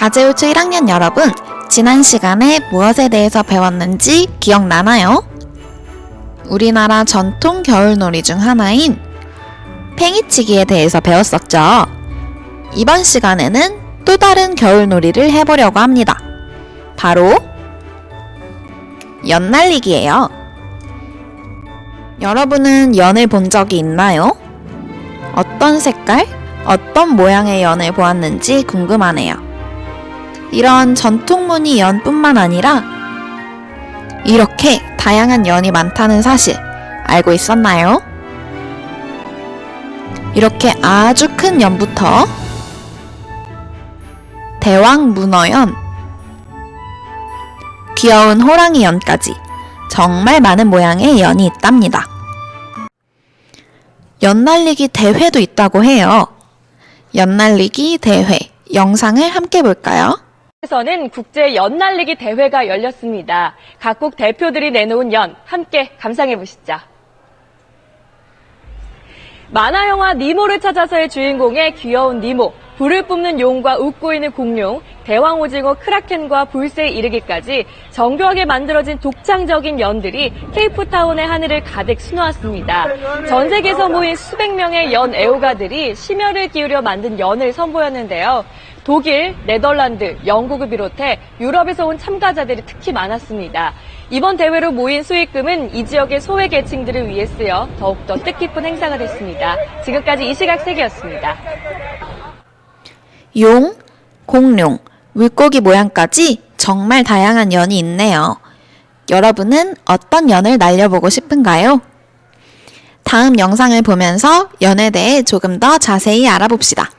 가제울초 1학년 여러분, 지난 시간에 무엇에 대해서 배웠는지 기억나나요? 우리나라 전통 겨울놀이 중 하나인 팽이치기에 대해서 배웠었죠. 이번 시간에는 또 다른 겨울놀이를 해보려고 합니다. 바로 연날리기예요. 여러분은 연을 본 적이 있나요? 어떤 색깔, 어떤 모양의 연을 보았는지 궁금하네요. 이런 전통 무늬 연뿐만 아니라 이렇게 다양한 연이 많다는 사실 알고 있었나요? 이렇게 아주 큰 연부터 대왕 문어연, 귀여운 호랑이 연까지 정말 많은 모양의 연이 있답니다. 연날리기 대회도 있다고 해요. 연날리기 대회 영상을 함께 볼까요? 에서는 국제 연날리기 대회가 열렸습니다. 각국 대표들이 내놓은 연 함께 감상해 보시죠. 만화 영화 니모를 찾아서의 주인공의 귀여운 니모, 불을 뿜는 용과 웃고 있는 공룡, 대왕 오징어 크라켄과 불새에 이르기까지 정교하게 만들어진 독창적인 연들이 케이프타운의 하늘을 가득 수놓았습니다. 전 세계에서 모인 수백 명의 연 애호가들이 심혈을 기울여 만든 연을 선보였는데요. 독일, 네덜란드, 영국을 비롯해 유럽에서 온 참가자들이 특히 많았습니다. 이번 대회로 모인 수익금은 이 지역의 소외 계층들을 위해 쓰여 더욱더 뜻깊은 행사가 됐습니다. 지금까지 이 시각 세계였습니다. 용, 공룡, 물고기 모양까지 정말 다양한 연이 있네요. 여러분은 어떤 연을 날려보고 싶은가요? 다음 영상을 보면서 연에 대해 조금 더 자세히 알아봅시다.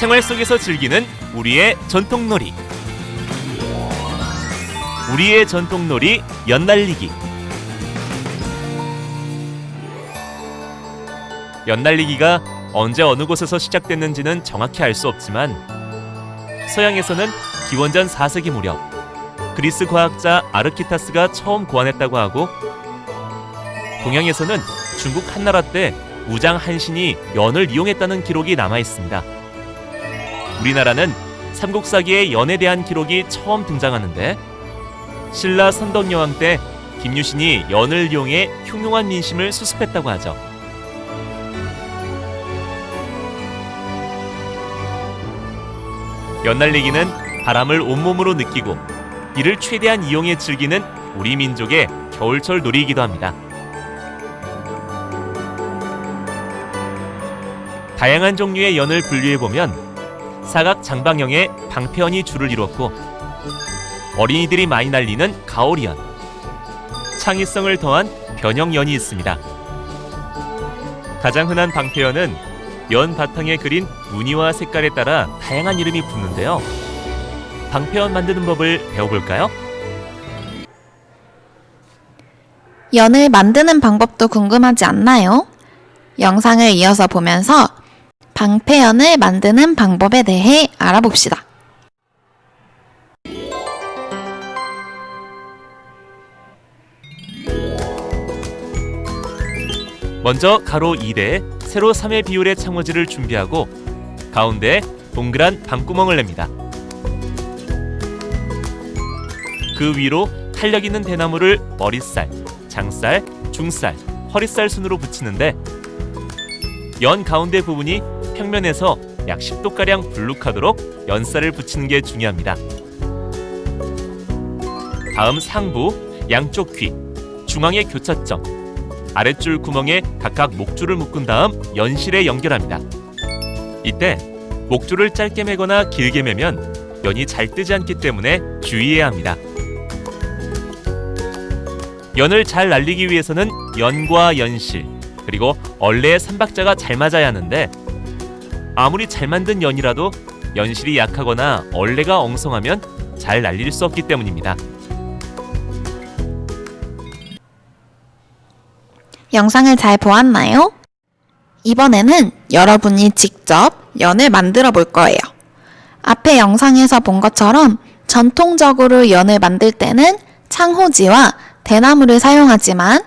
생활 속에서 즐기는 우리의 전통놀이. 우리의 전통놀이 연날리기. 연날리기가 언제 어느 곳에서 시작됐는지는 정확히 알 수 없지만 서양에서는 기원전 4세기 무렵 그리스 과학자 아르키타스가 처음 고안했다고 하고 동양에서는 중국 한나라 때 무장 한신이 연을 이용했다는 기록이 남아 있습니다. 우리나라는 삼국사기에 연에 대한 기록이 처음 등장하는데 신라 선덕여왕 때 김유신이 연을 이용해 흉흉한 민심을 수습했다고 하죠. 연날리기는 바람을 온몸으로 느끼고 이를 최대한 이용해 즐기는 우리 민족의 겨울철 놀이이기도 합니다. 다양한 종류의 연을 분류해 보면 사각 장방형의 방패연이 줄을 이루었고 어린이들이 많이 날리는 가오리연, 창의성을 더한 변형연이 있습니다. 가장 흔한 방패연은 연 바탕에 그린 무늬와 색깔에 따라 다양한 이름이 붙는데요. 방패연 만드는 법을 배워볼까요? 연을 만드는 방법도 궁금하지 않나요? 영상을 이어서 보면서 방패연을 만드는 방법에 대해 알아봅시다. 먼저 가로 2대, 세로 3의 비율의 창호지를 준비하고 가운데에 동그란 방구멍을 냅니다. 그 위로 탄력 있는 대나무를 머리살, 장살, 중살, 허리살 순으로 붙이는데 연 가운데 부분이 평면에서 약 10도가량 불룩하도록 연살을 붙이는 게 중요합니다. 다음 상부, 양쪽 귀, 중앙의 교차점, 아랫줄 구멍에 각각 목줄을 묶은 다음 연실에 연결합니다. 이때 목줄을 짧게 매거나 길게 매면 연이 잘 뜨지 않기 때문에 주의해야 합니다. 연을 잘 날리기 위해서는 연과 연실 그리고 얼레의 삼박자가 잘 맞아야 하는데 아무리 잘 만든 연이라도 연실이 약하거나 얼레가 엉성하면 잘 날릴 수 없기 때문입니다. 영상을 잘 보았나요? 이번에는 여러분이 직접 연을 만들어 볼 거예요. 앞에 영상에서 본 것처럼 전통적으로 연을 만들 때는 창호지와 대나무를 사용하지만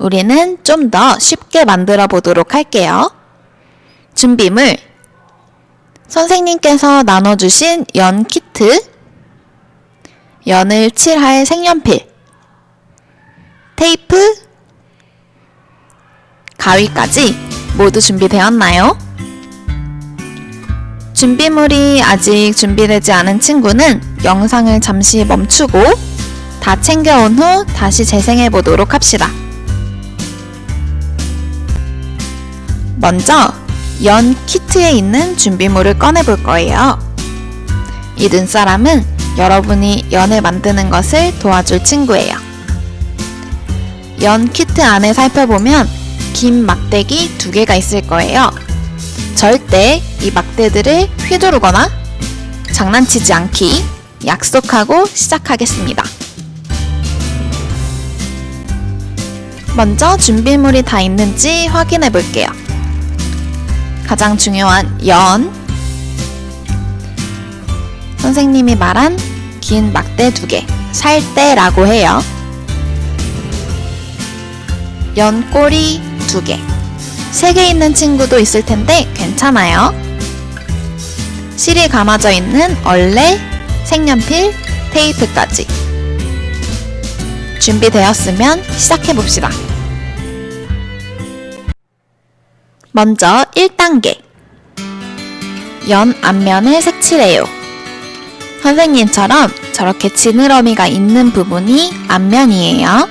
우리는 좀 더 쉽게 만들어 보도록 할게요. 준비물 선생님께서 나눠주신 연 키트 연을 칠할 색연필 테이프 가위까지 모두 준비되었나요? 준비물이 아직 준비되지 않은 친구는 영상을 잠시 멈추고 다 챙겨온 후 다시 재생해 보도록 합시다. 먼저 연 키트에 있는 준비물을 꺼내 볼 거예요. 이 눈사람은 여러분이 연을 만드는 것을 도와줄 친구예요. 연 키트 안에 살펴보면 긴 막대기 두 개가 있을 거예요. 절대 이 막대들을 휘두르거나 장난치지 않기 약속하고 시작하겠습니다. 먼저 준비물이 다 있는지 확인해 볼게요. 가장 중요한 연. 선생님이 말한 긴 막대 두 개, 살대라고 해요. 연꼬리 두 개. 세 개 있는 친구도 있을 텐데 괜찮아요. 실이 감아져 있는 얼레, 색연필, 테이프까지. 준비되었으면 시작해 봅시다. 먼저 1단계. 연 앞면을 색칠해요. 선생님처럼 저렇게 지느러미가 있는 부분이 앞면이에요.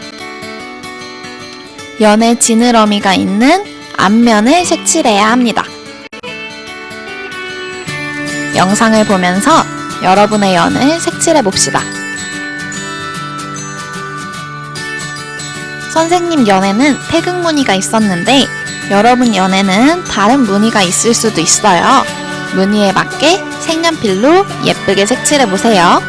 연의 지느러미가 있는 앞면을 색칠해야 합니다. 영상을 보면서 여러분의 연을 색칠해 봅시다. 선생님 연에는 태극 무늬가 있었는데 여러분 연에는 다른 무늬가 있을 수도 있어요. 무늬에 맞게 색연필로 예쁘게 색칠해 보세요.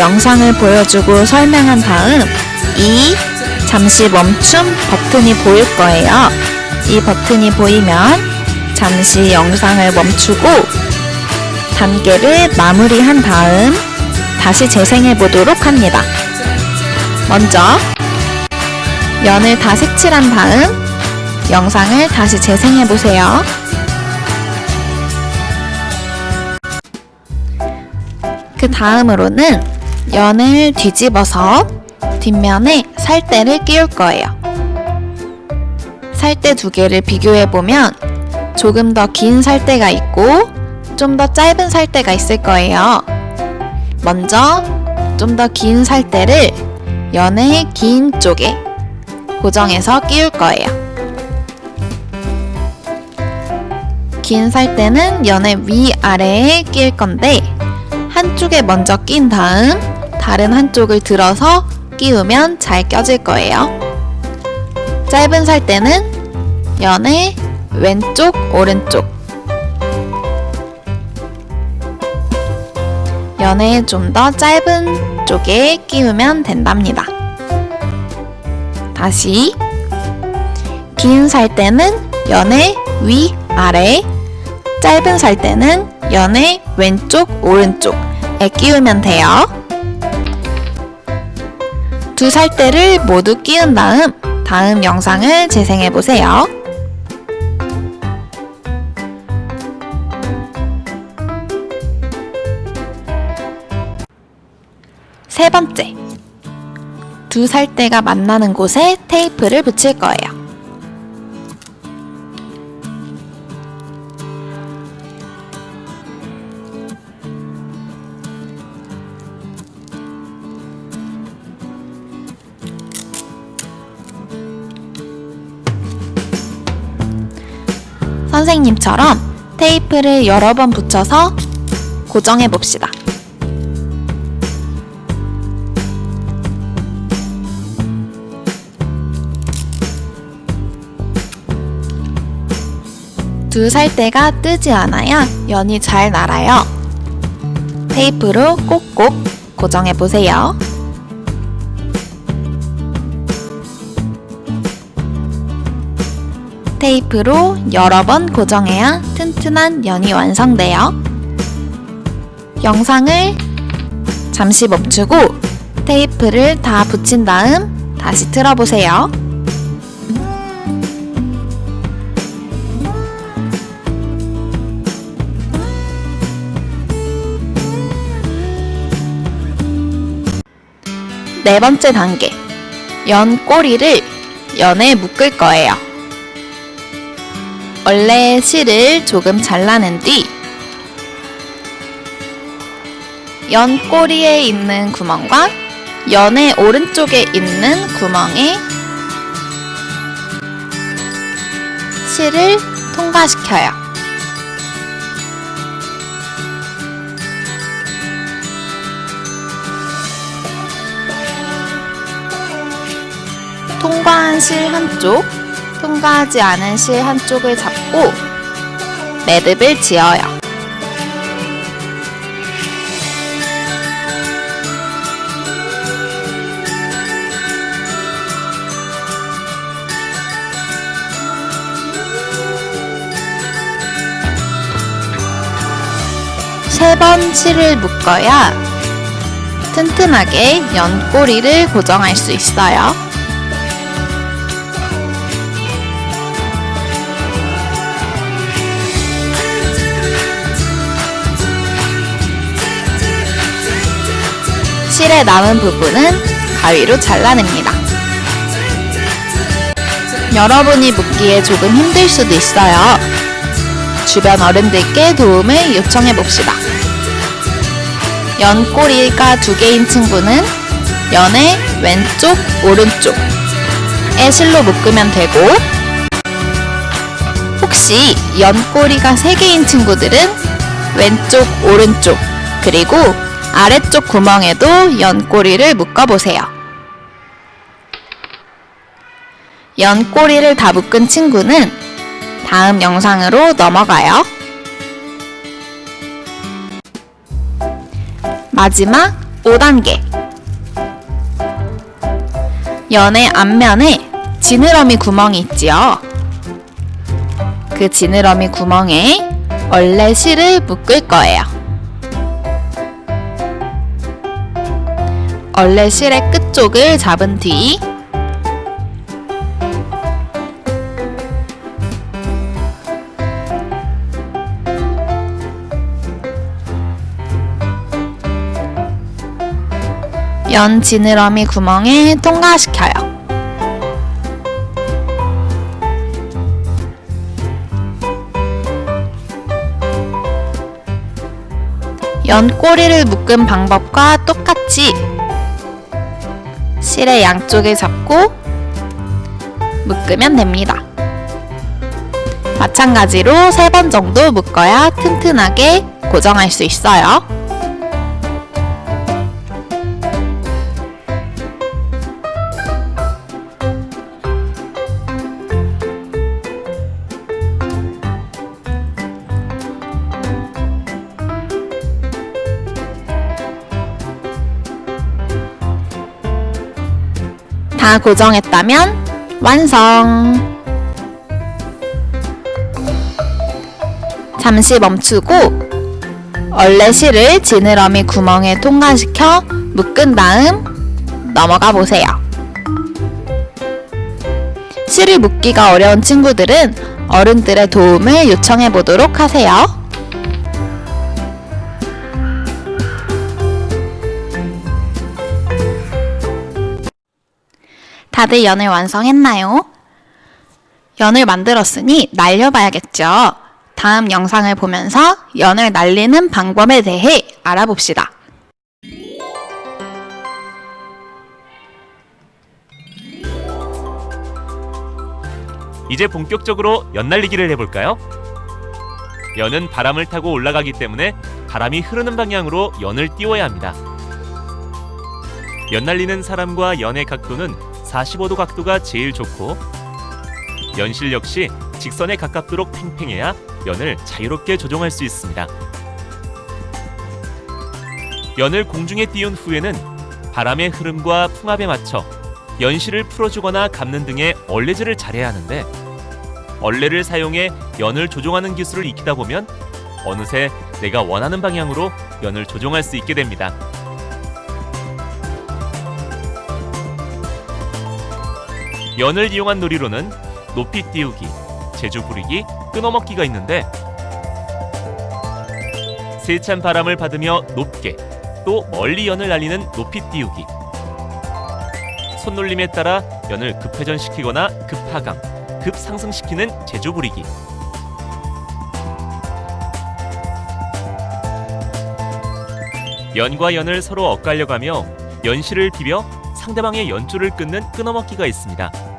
영상을 보여주고 설명한 다음 이 잠시 멈춤 버튼이 보일 거예요. 이 버튼이 보이면 잠시 영상을 멈추고 단계를 마무리한 다음 다시 재생해 보도록 합니다. 먼저 연을 다 색칠한 다음 영상을 다시 재생해 보세요. 그 다음으로는 연을 뒤집어서 뒷면에 살대를 끼울 거예요. 살대 두 개를 비교해 보면 조금 더 긴 살대가 있고 좀 더 짧은 살대가 있을 거예요. 먼저 좀 더 긴 살대를 연의 긴 쪽에 고정해서 끼울 거예요. 긴 살대는 연의 위아래에 끼울 건데 한쪽에 먼저 낀 다음 다른 한쪽을 들어서 끼우면 잘 껴질 거예요. 짧은 살대는 연의 왼쪽, 오른쪽. 연의 좀 더 짧은 쪽에 끼우면 된답니다. 다시 긴 살대는 연의 위, 아래, 짧은 살대는 연의 왼쪽, 오른쪽에 끼우면 돼요. 두 살대를 모두 끼운 다음 다음 영상을 재생해 보세요. 세 번째. 두 살대가 만나는 곳에 테이프를 붙일 거예요. 선생님처럼 테이프를 여러 번 붙여서 고정해 봅시다. 두 살대가 뜨지 않아야 연이 잘 날아요. 테이프로 꼭꼭 고정해 보세요. 테이프로 여러 번 고정해야 튼튼한 연이 완성돼요. 영상을 잠시 멈추고 테이프를 다 붙인 다음 다시 틀어보세요. 네 번째 단계. 연 꼬리를 연에 묶을 거예요. 원래 실을 조금 잘라낸 뒤, 연 꼬리에 있는 구멍과 연의 오른쪽에 있는 구멍에 실을 통과시켜요. 통과한 실 한쪽, 통과하지 않은 실 한쪽을 잡고 매듭을 지어요. 세번 실을 묶어야 튼튼하게 연꼬리를 고정할 수 있어요. 실에 남은 부분은 가위로 잘라냅니다. 여러분이 묶기에 조금 힘들 수도 있어요. 주변 어른들께 도움을 요청해 봅시다. 연꼬리가 두 개인 친구는 연의 왼쪽, 오른쪽에 실로 묶으면 되고, 혹시 연꼬리가 세 개인 친구들은 왼쪽, 오른쪽, 그리고 아래쪽 구멍에도 연꼬리를 묶어보세요. 연꼬리를 다 묶은 친구는 다음 영상으로 넘어가요. 마지막 5단계. 연의 앞면에 지느러미 구멍이 있지요. 그 지느러미 구멍에 원래 실을 묶을 거예요. 얼레 실의 끝쪽을 잡은 뒤 연 지느러미 구멍에 통과시켜요. 연 꼬리를 묶은 방법과 똑같이 실의 양쪽을 잡고 묶으면 됩니다. 마찬가지로 세번 정도 묶어야 튼튼하게 고정할 수 있어요. 다 고정했다면 완성! 잠시 멈추고 얼레 실을 지느러미 구멍에 통과시켜 묶은 다음 넘어가 보세요. 실을 묶기가 어려운 친구들은 어른들의 도움을 요청해 보도록 하세요. 다들 연을 완성했나요? 연을 만들었으니 날려봐야겠죠. 다음 영상을 보면서 연을 날리는 방법에 대해 알아봅시다. 이제 본격적으로 연 날리기를 해볼까요? 연은 바람을 타고 올라가기 때문에 바람이 흐르는 방향으로 연을 띄워야 합니다. 연 날리는 사람과 연의 각도는 45도 각도가 제일 좋고 연실 역시 직선에 가깝도록 팽팽해야 연을 자유롭게 조종할 수 있습니다. 연을 공중에 띄운 후에는 바람의 흐름과 풍압에 맞춰 연실을 풀어주거나 감는 등의 얼레질을 잘해야 하는데 얼레를 사용해 연을 조종하는 기술을 익히다 보면 어느새 내가 원하는 방향으로 연을 조종할 수 있게 됩니다. 연을 이용한 놀이로는 높이 띄우기, 제주 부리기, 끊어먹기가 있는데 세찬 바람을 받으며 높게 또 멀리 연을 날리는 높이 띄우기 손놀림에 따라 연을 급회전시키거나 급하강, 급상승시키는 제주 부리기 연과 연을 서로 엇갈려가며 연실을 비벼 상대방의 연줄을 끊는 끊어먹기가 있습니다.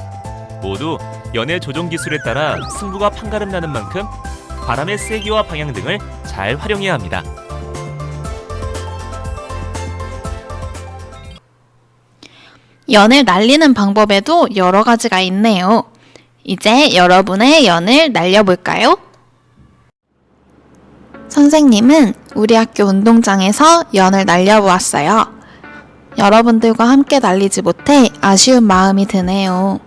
모두 연의 조종 기술에 따라 승부가 판가름 나는 만큼 바람의 세기와 방향 등을 잘 활용해야 합니다. 연을 날리는 방법에도 여러 가지가 있네요. 이제 여러분의 연을 날려볼까요? 선생님은 우리 학교 운동장에서 연을 날려보았어요. 여러분들과 함께 날리지 못해 아쉬운 마음이 드네요.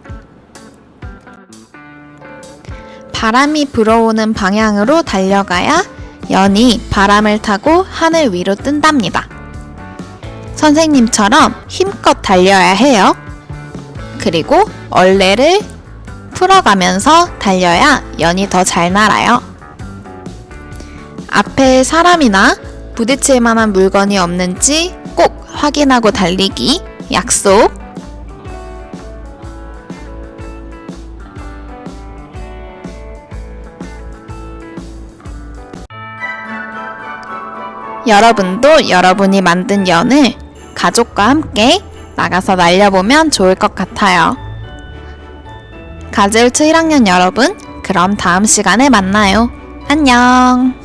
바람이 불어오는 방향으로 달려가야 연이 바람을 타고 하늘 위로 뜬답니다. 선생님처럼 힘껏 달려야 해요. 그리고 얼레를 풀어가면서 달려야 연이 더 잘 날아요. 앞에 사람이나 부딪힐 만한 물건이 없는지 꼭 확인하고 달리기 약속. 여러분도 여러분이 만든 연을 가족과 함께 나가서 날려보면 좋을 것 같아요. 가즈울트 1학년 여러분, 그럼 다음 시간에 만나요. 안녕!